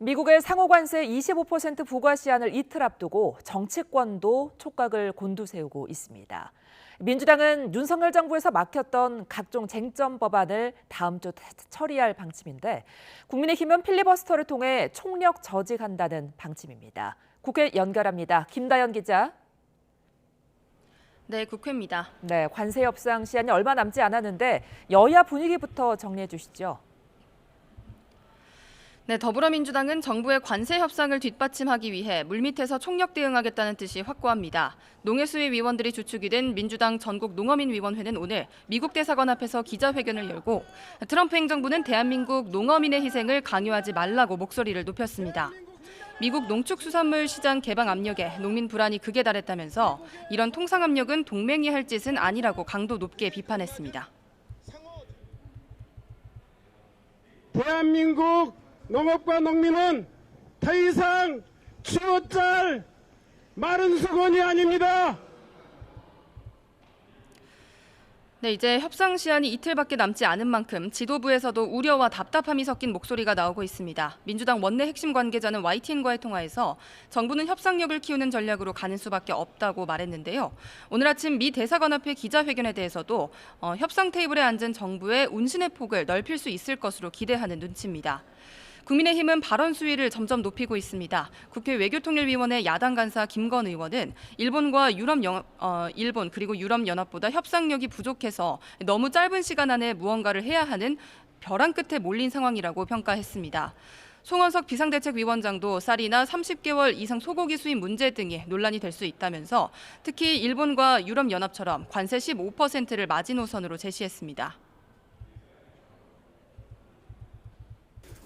미국의 상호관세 25% 부과 시한을 이틀 앞두고 정치권도 촉각을 곤두세우고 있습니다. 민주당은 윤석열 정부에서 막혔던 각종 쟁점 법안을 다음 주 처리할 방침인데 국민의힘은 필리버스터를 통해 총력 저직한다는 방침입니다. 국회 연결합니다. 김다연 기자. 네, 국회입니다. 네, 관세 협상 시한이 얼마 남지 않았는데 여야 분위기부터 정리해 주시죠. 네, 더불어민주당은 정부의 관세 협상을 뒷받침하기 위해 물밑에서 총력 대응하겠다는 뜻이 확고합니다. 농해수위 위원들이 주축이 된 민주당 전국 농어민 위원회는 오늘 미국 대사관 앞에서 기자회견을 열고 트럼프 행정부는 대한민국 농어민의 희생을 강요하지 말라고 목소리를 높였습니다. 미국 농축수산물 시장 개방 압력에 농민 불안이 극에 달했다면서 이런 통상 압력은 동맹이 할 짓은 아니라고 강도 높게 비판했습니다. 대한민국 농업과 농민은 더 이상 쥐어짤 마른 수건이 아닙니다. 네, 이제 협상 시한이 이틀밖에 남지 않은 만큼 지도부에서도 우려와 답답함이 섞인 목소리가 나오고 있습니다. 민주당 원내 핵심 관계자는 YTN과의 통화에서 정부는 협상력을 키우는 전략으로 가는 수밖에 없다고 말했는데요. 오늘 아침 미 대사관 앞의 기자회견에 대해서도 어, 협상 테이블에 앉은 정부의 운신의 폭을 넓힐 수 있을 것으로 기대하는 눈치입니다. 국민의힘은 발언 수위를 점점 높이고 있습니다. 국회 외교통일위원회 야당 간사 김건 의원은 일본과 유럽 영, 어, 일본 그리고 유럽 연합보다 협상력이 부족해서 너무 짧은 시간 안에 무언가를 해야 하는 벼랑 끝에 몰린 상황이라고 평가했습니다. 송원석 비상대책위원장도 쌀이나 30개월 이상 소고기 수입 문제 등이 논란이 될 수 있다면서 특히 일본과 유럽 연합처럼 관세 15%를 마지노선으로 제시했습니다.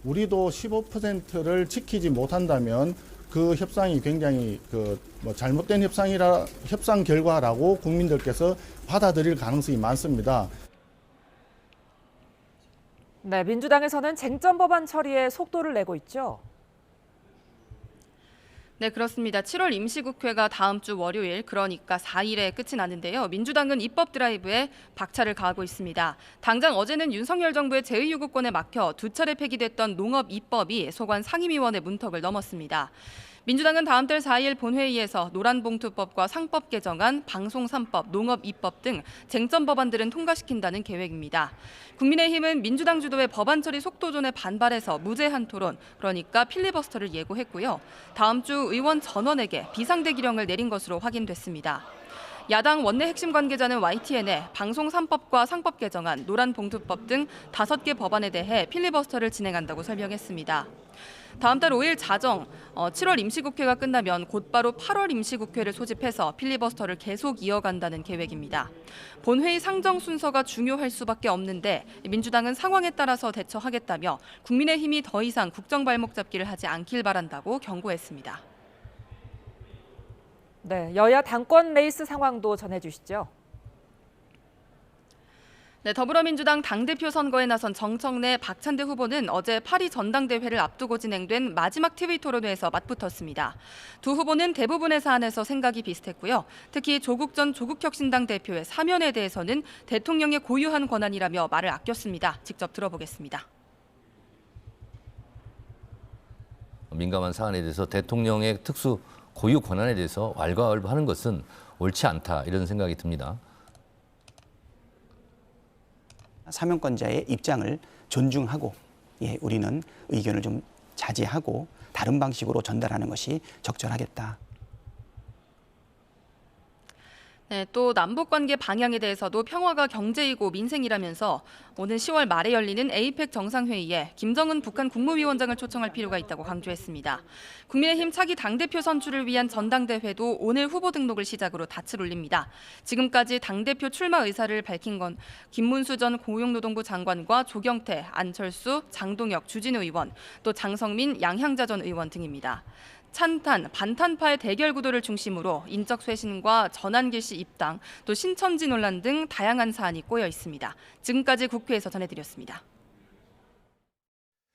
우리도 15%를 지키지 못한다면 그 협상이 굉장히 그 뭐 잘못된 협상이라 협상 결과라고 국민들께서 받아들일 가능성이 많습니다. 네, 민주당에서는 쟁점 법안 처리에 속도를 내고 있죠. 네, 그렇습니다. 7월 임시국회가 다음 주 월요일, 그러니까 4일에 끝이 나는데요. 민주당은 입법 드라이브에 박차를 가하고 있습니다. 당장 어제는 윤석열 정부의 제2요구권에 막혀 두 차례 폐기됐던 농업 입법이 소관 상임위원회 문턱을 넘었습니다. 민주당은 다음 달 4일 본회의에서 노란봉투법과 상법 개정안, 방송 3법, 농업 입법 등 쟁점 법안들은 통과시킨다는 계획입니다. 국민의힘은 민주당 주도의 법안 처리 속도전에 반발해서 무제한 토론, 그러니까 필리버스터를 예고했고요. 다음 주 의원 전원에게 비상대기령을 내린 것으로 확인됐습니다. 야당 원내 핵심 관계자는 YTN에 방송 3법과 상법 개정안, 노란봉투법 등 다섯 개 법안에 대해 필리버스터를 진행한다고 설명했습니다. 다음 달 5일 자정, 어, 7월 임시국회가 끝나면 곧바로 8월 임시국회를 소집해서 필리버스터를 계속 이어간다는 계획입니다. 본회의 상정 순서가 중요할 수밖에 없는데 민주당은 상황에 따라서 대처하겠다며 국민의힘이 더 이상 국정 발목 잡기를 하지 않길 바란다고 경고했습니다. 네, 여야 당권 레이스 상황도 전해주시죠. 네, 더불어민주당 당대표 선거에 나선 정청래 박찬대 후보는 어제 파리 전당대회를 앞두고 진행된 마지막 TV 토론회에서 맞붙었습니다. 두 후보는 대부분의 사안에서 생각이 비슷했고요. 특히 조국 전 조국혁신당 대표의 사면에 대해서는 대통령의 고유한 권한이라며 말을 아꼈습니다. 직접 들어보겠습니다. 민감한 사안에 대해서 대통령의 특수 고유 권한에 대해서 왈가왈부하는 것은 옳지 않다 이런 생각이 듭니다. 사명권자의 입장을 존중하고 예, 우리는 의견을 좀 자제하고 다른 방식으로 전달하는 것이 적절하겠다. 네, 또 남북 관계 방향에 대해서도 평화가 경제이고 민생이라면서 오는 10월 말에 열리는 에이펙 정상회의에 김정은 북한 국무위원장을 초청할 필요가 있다고 강조했습니다. 국민의힘 차기 당대표 선출을 위한 전당대회도 오늘 후보 등록을 시작으로 닻을 올립니다. 지금까지 당대표 출마 의사를 밝힌 건 김문수 전 고용노동부 장관과 조경태, 안철수, 장동혁, 주진우 의원, 또 장성민, 양향자 전 의원 등입니다. 찬탄, 반탄파의 대결 구도를 중심으로 인적 쇄신과 전환길 씨 입당, 또 신천지 논란 등 다양한 사안이 꼬여 있습니다. 지금까지 국회에서 전해드렸습니다.